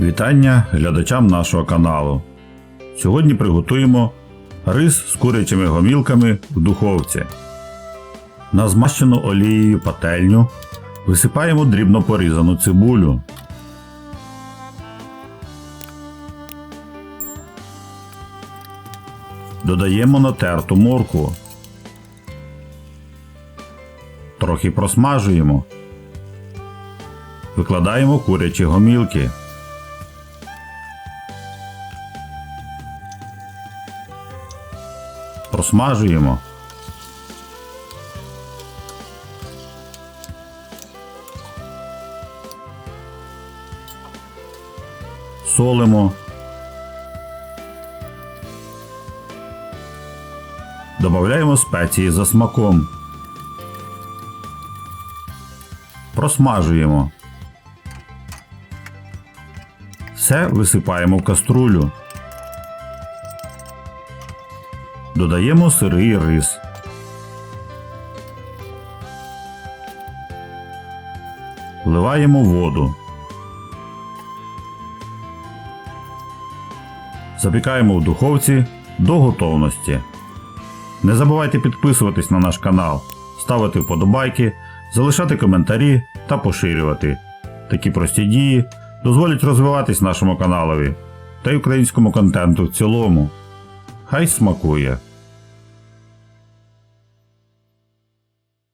Вітання глядачам нашого каналу. Сьогодні приготуємо рис з курячими гомілками в духовці. На змащену олією пательню висипаємо дрібно порізану цибулю. Додаємо натерту моркву. Трохи просмажуємо. Викладаємо курячі гомілки. Просмажуємо. Солимо. Добавляємо спеції за смаком. Просмажуємо. Все висипаємо в каструлю. Додаємо сирий рис. Вливаємо воду. Запікаємо в духовці до готовності. Не забувайте підписуватись на наш канал, ставити вподобайки, залишати коментарі та поширювати. Такі прості дії дозволять розвиватись нашому каналові та й українському контенту в цілому. Хай смакує!